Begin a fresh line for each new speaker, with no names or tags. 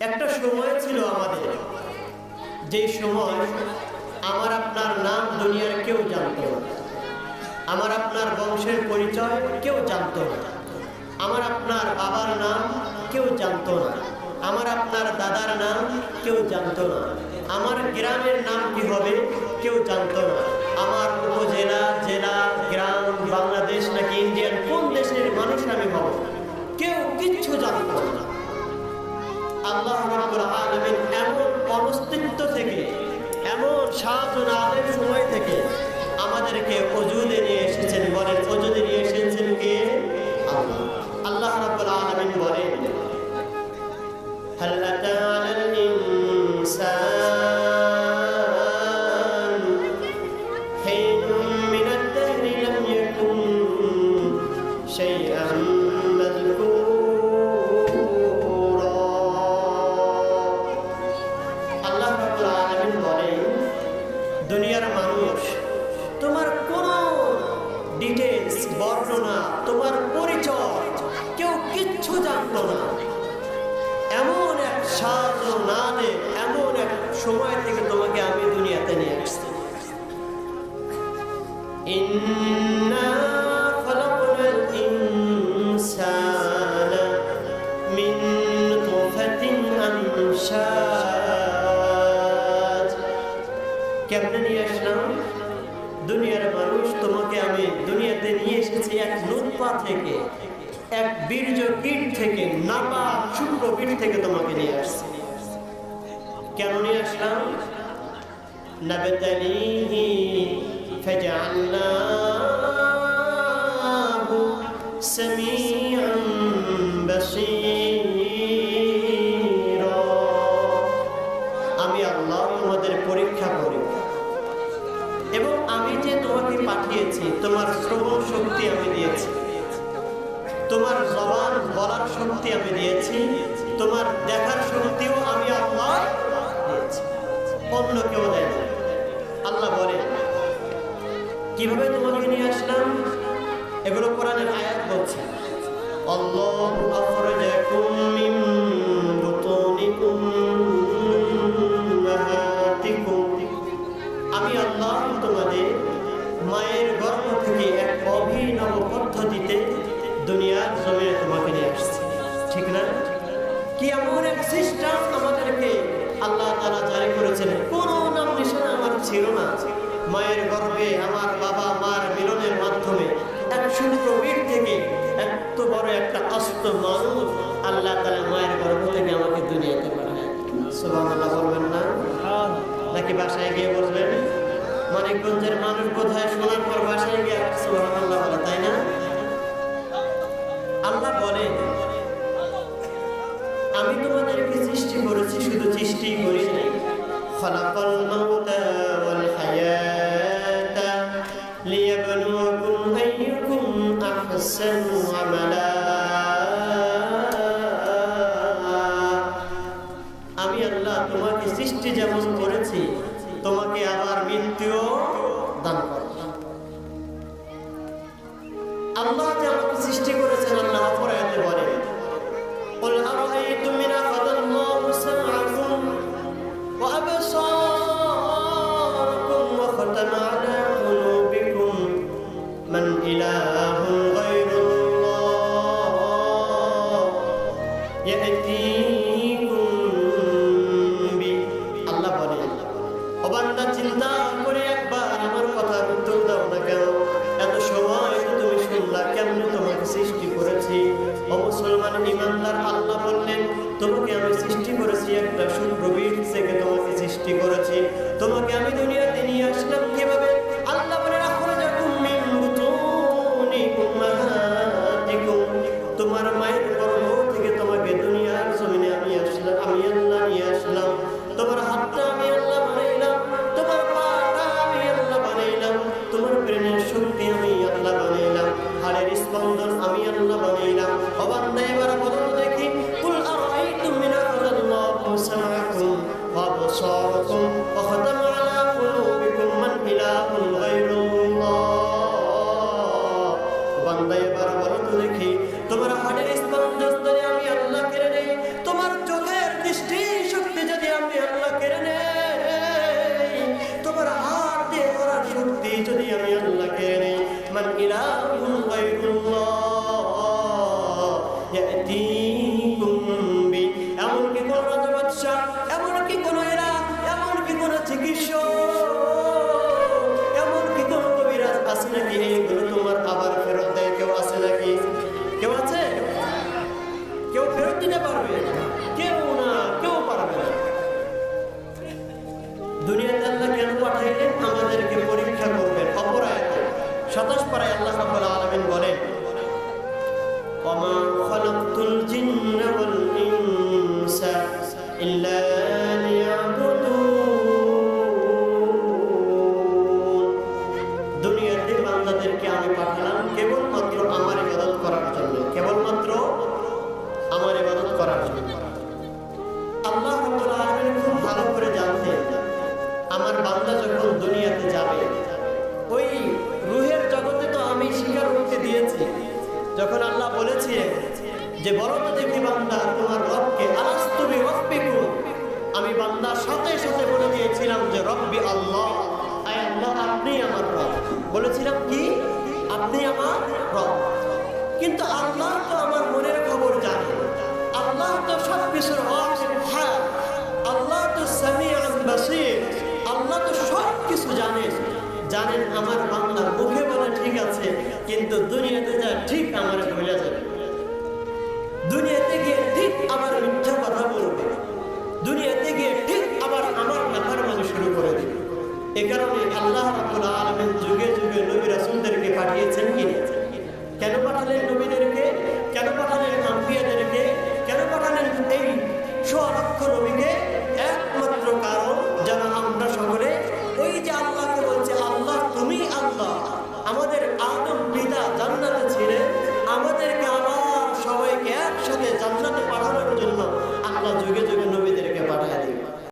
একটা সময় ছিল আমাদের। যে সময় আমার আপনার নাম দুনিয়ার কেউ জানত না। আমার আপনার বংশের পরিচয় কেউ জানত না। আমার আপনার বাবার নাম কেউ জানত না। আমার আপনার দাদার নাম কেউ জানত না। আমার গ্রামের নাম কি হবে কেউ জানত না। আমার উপজেলা, জেলা, গ্রাম, বাংলাদেশ নাকি ইন্ডিয়ার কোন দেশের মানুষ আমি হব? আল্লাহ রাব্বুল আলামিন এমন অনস্তিত্ব থেকে এমন সাধন আদের সময় থেকে আমাদেরকে অজুদে নিয়ে এসেছেন বলেন অজুদে নিয়ে এসেছেন কে আল্লাহ আল্লাহ রাব্বুল আলামিন বলেন هل أتى على الإنسان حين من الدهر لم يكن شيئا বর্ণনা, তোমার পরিচয়, কেউ কিচ্ছু জানতো না। এমন এক সাজ না এমন এক সময় থেকে তোমাকে আমি দুনিয়াতে নিয়ে আসছি। দুনিয়ার মানুষ তোমাকে আমি দুনিয়াতে নিয়ে এসেছি এক নুৎপা থেকে এক বীর্য কীট থেকে নাপা শুক্র কীট থেকে তোমাকে নিয়ে আসছি কেন নিয়ে আসলাম نبتليه فجعلناه سميعا بصيرا আমি আল্লাহ তোমাদের পরীক্ষা করি এবং আমি যে তোমাকে পাঠিয়েছি, তোমার শ্রবণ শক্তি আমি দিয়েছি। তোমার জবান বলার শক্তি আমি দিয়েছি। তোমার দেখার শক্তিও আমি আল্লাহ দিয়েছি। অন্য কেউ দেয়। আল্লাহ বলে, কীভাবে তোমাকে নিয়ে আসলাম? এগুলো কোরআনের আয়াত বলছে। আল্লাহু কি এমন এক সিস্টেম আমাদেরকে আল্লাহ তারা জারি করেছেন। কোন নাম নিশানা আমার ছিল না। মায়ের গর্ভে আমার বাবা মার মিলনের মাধ্যমে এক শুক্রবীর থেকে এত বড় একটা কষ্ট মানুষ আল্লাহ তালা মায়ের গর্ভ থেকে আমাকে দুনিয়াতে পাঠায়। সুবাহ বলবেন না? নাকি বাসায় গিয়ে বলবেন মানিকগঞ্জের মানুষ বোধহয় শোনার পর বাসায় গিয়ে সুবাহ বলে, তাই না? আল্লাহ বলেন আমি তোমাদেরকে সৃষ্টি করেছি, শুধু সৃষ্টি করি নাই। খলাকাল আমি আল্লাহ তোমাকে সৃষ্টি যেমন করেছি, তোমাকে আবার মৃত্যুও দান করব আল্লাহ যে সৃষ্টি করেছেন, আল্লাহ অপরায়তে বলেন قل أرأيتم من أخذ الله شعرة أخدمت পারবে যখন আল্লাহ বলেছিলেন যে তো দেখি বান্দা তোমার রবকে আলাস্তুবি রব্বিকু আমি বান্দার সাথে সাথে বলে দিয়েছিলাম যে, রব্বি আল্লাহ, আয় আল্লাহ, আপনি আমার রব। বলেছিলাম কি? আপনি আমার রব। কিন্তু আল্লাহ তো আমার মনের খবর জানে। আল্লাহ তো সব কিছুর হ্যাঁ। আল্লাহ তো সামিআন বাসির। আল্লাহ তো সব কিছু জানেন জানেন আমার বাংলার মুখে বলে ঠিক আছে, কিন্তু দুনিয়াতে যা ঠিক আমার ভুলে যাবে। দুনিয়াতে গিয়ে ঠিক আবার মিথ্যা কথা বলবে। দুনিয়াতে গিয়ে ঠিক আবার আমার মাথার মাঝে শুরু করে দেবে। এ কারণে আল্লাহ রাবুল আলমের যুগে যুগে নবী সুন্দরকে পাঠিয়েছেন কি? কেন পাঠালেন নবীদেরকে? কেন পাঠালেন